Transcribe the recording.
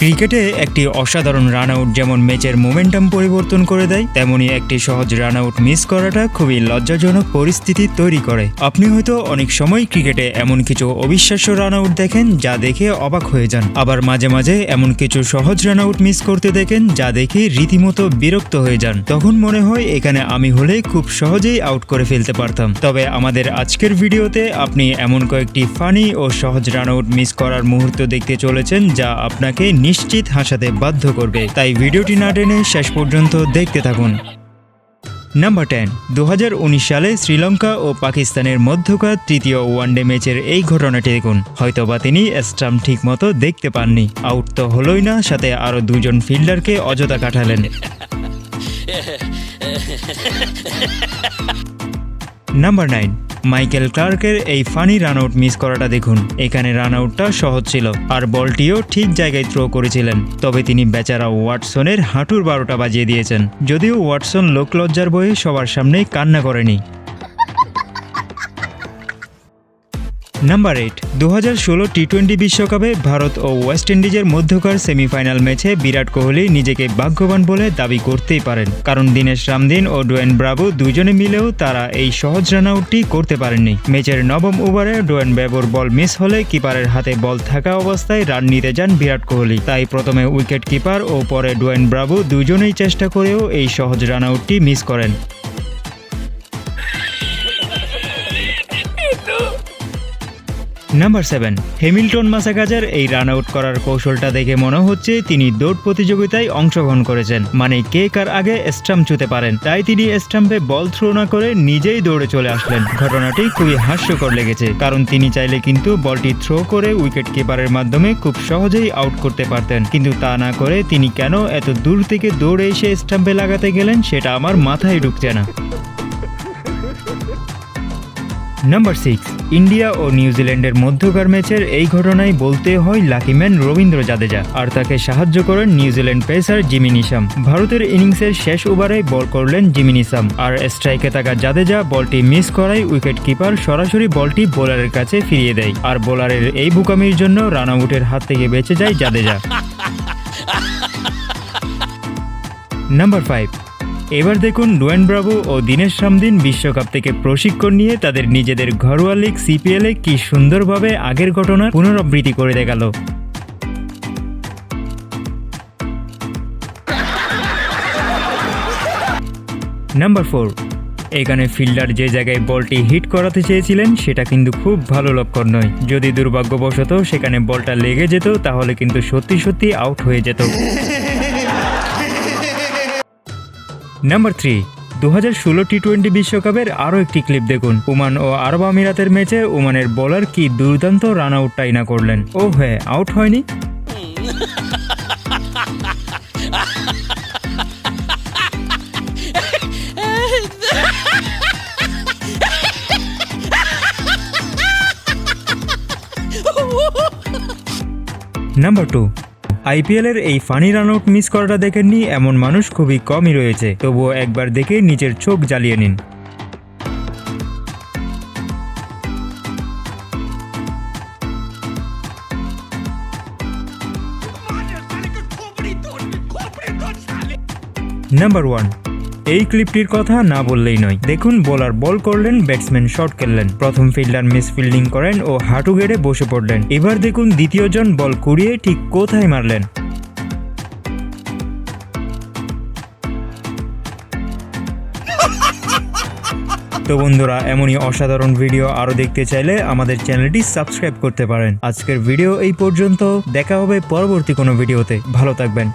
ক্রিকেটে একটি অসাধারণ রান আউট যেমন ম্যাচের মোমেন্টাম পরিবর্তন করে দেয়, তেমনি একটি সহজ রান আউট মিস করাটা খুবই লজ্জাজনক পরিস্থিতি তৈরি করে। আপনি হয়তো অনেক সময় ক্রিকেটে এমন কিছু অবিশ্বাস্য রান আউট দেখেন যা দেখে অবাক হয়ে যান। আবার মাঝে মাঝে এমন কিছু সহজ রান আউট মিস করতে দেখেন যা দেখে রীতিমতো বিরক্ত হয়ে যান। তখন মনে হয় এখানে আমি হলে খুব সহজেই আউট করে ফেলতে পারতাম। তবে আমাদের আজকের ভিডিওতে আপনি এমন কয়েকটি ফানি ও সহজ রান আউট মিস করার মুহূর্ত দেখতে চলেছেন যা আপনাকে নিশ্চিত হাসাতে বাধ্য করবে। তাই ভিডিওটি না টেনে শেষ পর্যন্ত দেখতে থাকুন। নাম্বার টেন দু হাজার উনিশ সালে শ্রীলঙ্কা ও পাকিস্তানের মধ্যকার তৃতীয় ওয়ানডে ম্যাচের এই ঘটনাটি দেখুন। হয়তোবা তিনি স্টাম্প ঠিকমতো দেখতে পাননি। আউট তো হলোই না, সাথে আরও দুজন ফিল্ডারকে অযথা কাটালেন নাম্বার নাইন মাইকেল ক্লার্কের এই ফানি রান আউট মিস করাটা দেখুন। এখানে রান আউটটা সহজ ছিল, আর বলটিও ঠিক জায়গায় থ্রো করেছিলেন। তবে তিনি বেচারা ওয়াটসনের হাঁটুর বারোটা বাজিয়ে দিয়েছেন। যদিও ওয়াটসন লোকলজ্জার বয়ে সবার সামনে কান্না করেনি। নাম্বার এইট দু হাজার ষোলো টি টোয়েন্টি বিশ্বকাপে ভারত ও ওয়েস্ট ইন্ডিজের মধ্যকার সেমিফাইনাল ম্যাচে বিরাট কোহলি নিজেকে ভাগ্যবান বলে দাবি করতেই পারেন। কারণ দীনেশ রামদিন ও ডোয়েন ব্রাভো দুজনে মিলেও তারা এই সহজ রান আউটটি করতে পারেননি। ম্যাচের নবম ওভারে ডোয়েন ব্রাভোর বল মিস হলে কিপারের হাতে বল থাকা অবস্থায় রান নিতে যান বিরাট কোহলি। তাই প্রথমে উইকেট কিপার ও পরে ডোয়েন ব্রাভো দুজনেই চেষ্টা করেও এই সহজ রান আউটটি মিস করেন। নাম্বার সেভেন হ্যামিল্টন মাসাকাজার এই রান আউট করার কৌশলটা দেখে মনে হচ্ছে তিনি দৌড় প্রতিযোগিতায় অংশগ্রহণ করেছেন। মানে কে কার আগে স্টাম্প ছুতে পারেন। তাই তিনি স্টাম্পে বল থ্রো না করে নিজেই দৌড়ে চলে আসলেন। ঘটনাটি খুবই হাস্যকর লেগেছে, কারণ তিনি চাইলে কিন্তু বলটি থ্রো করে উইকেট কিপারের মাধ্যমে খুব সহজেই আউট করতে পারতেন। কিন্তু তা না করে তিনি কেন এত দূর থেকে দৌড়ে এসে স্টাম্পে লাগাতে গেলেন, সেটা আমার মাথায় ঢুকছে না। নাম্বার সিক্স ইন্ডিয়া ও নিউজিল্যান্ডের মধ্যকার ম্যাচের এই ঘটনায় বলতে হয় লাকিম্যান রবীন্দ্র জাদেজা আর তাকে সাহায্য করেন নিউজিল্যান্ড পেসার জিমি নিশাম ভারতের ইনিংসের শেষ ওভারে বল করলেন জিমি নিশাম আর স্ট্রাইকে থাকা জাদেজা বলটি মিস করায় উইকেট কিপার সরাসরি বলটি বোলারের কাছে ফিরিয়ে দেয় আর বোলারের এই বুকামির জন্য রান আউটের হাত থেকে বেঁচে যায় জাদেজা। নাম্বার ফাইভ এবার দেখুন ডোয়েন ব্রাভো ও দীনেশ রামদিন বিশ্বকাপ থেকে প্রশিক্ষণ নিয়ে তাদের নিজেদের ঘরোয়া লিগ সিপিএলে কি সুন্দরভাবে আগের ঘটনার পুনরাবৃত্তি করে দেখাল। নাম্বার ফোর এখানে ফিল্ডার যে জায়গায় বলটি হিট করাতে চেয়েছিলেন, সেটা কিন্তু খুব ভালো লক্ষণ নয়। যদি দুর্ভাগ্যবশত সেখানে বলটা লেগে যেত, তাহলে কিন্তু সত্যি সত্যি আউট হয়ে যেত। নাম্বার থ্রি দু হাজার ষোলো টি টোয়েন্টি বিশ্বকাপের আরও একটি ক্লিপ দেখুন। ওমান ও আরব আমিরাতের ম্যাচে ওমানের বোলার কি দুর্দান্ত রান আউটটাই না করলেন? ও হ্যাঁ আউট হয়নি? নাম্বার টু আইপিএলের এই ফানি রান আউট মিস করাটা দেখেননি এমন মানুষ খুবই কমই রয়েছে। তবুও একবার দেখে নিজের চোখ জ্বালিয়ে নিন। নাম্বার ওয়ান এই ক্লিপটির কথা না বললেই নয়। দেখুন, বোলার বল করলেন, ব্যাটসম্যান শট খেললেন। প্রথম ফিল্ডার মিস ফিল্ডিং করেন ও হাঁটু গেড়ে বসে পড়লেন। এবার দেখুন দ্বিতীয়জন বল কুড়িয়ে ঠিক কোথায় মারলেন। তো বন্ধুরা, এমনই অসাধারণ ভিডিও আরও দেখতে চাইলে আমাদের চ্যানেলটি সাবস্ক্রাইব করতে পারেন। আজকের ভিডিও এই পর্যন্ত। দেখা হবে পরবর্তী কোনো ভিডিওতে। ভালো থাকবেন।